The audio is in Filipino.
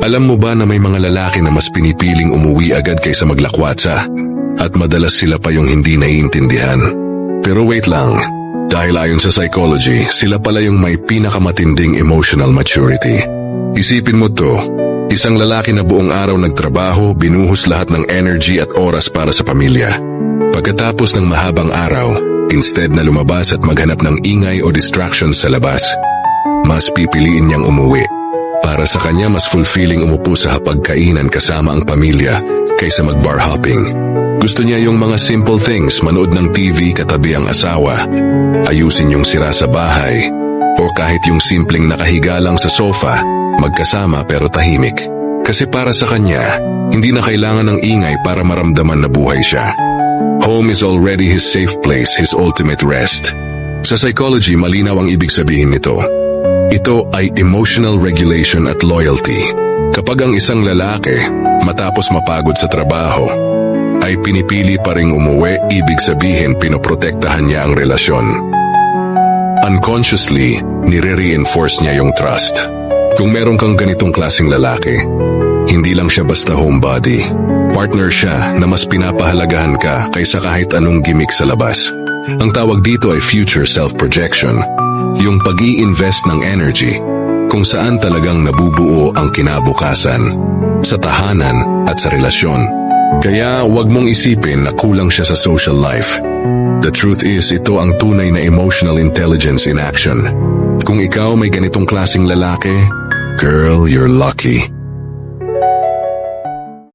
Alam mo ba na may mga lalaki na mas pinipiling umuwi agad kaysa maglakwatsa? At madalas sila pa yung hindi naiintindihan. Pero wait lang, dahil ayon sa psychology, sila pala yung may pinakamatinding emotional maturity. Isipin mo to, isang lalaki na buong araw nagtrabaho, binuhos lahat ng energy at oras para sa pamilya. Pagkatapos ng mahabang araw, instead na lumabas at maghanap ng ingay o distractions sa labas, mas pipiliin niyang umuwi. Para sa kanya mas fulfilling umupo sa hapagkainan kasama ang pamilya kaysa mag-bar hopping. Gusto niya yung mga simple things, manood ng TV katabi ang asawa, ayusin yung sira sa bahay, o kahit yung simpleng nakahiga lang sa sofa, magkasama pero tahimik. Kasi para sa kanya, hindi na kailangan ng ingay para maramdaman na buhay siya. Home is already his safe place, his ultimate rest. Sa psychology, malinaw ang ibig sabihin nito. Ito ay emotional regulation at loyalty. Kapag ang isang lalaki, matapos mapagod sa trabaho, ay pinipili pa ring umuwi, ibig sabihin pinoprotektahan niya ang relasyon. Unconsciously, nire-reinforce niya yung trust. Kung meron kang ganitong klaseng lalaki, hindi lang siya basta homebody. Partner siya na mas pinapahalagahan ka kaysa kahit anong gimmick sa labas. Ang tawag dito ay future self-projection, yung pag invest ng energy kung saan talagang nabubuo ang kinabukasan, sa tahanan at sa relasyon. Kaya wag mong isipin na kulang siya sa social life. The truth is, ito ang tunay na emotional intelligence in action. Kung ikaw may ganitong klasing lalaki, girl, you're lucky.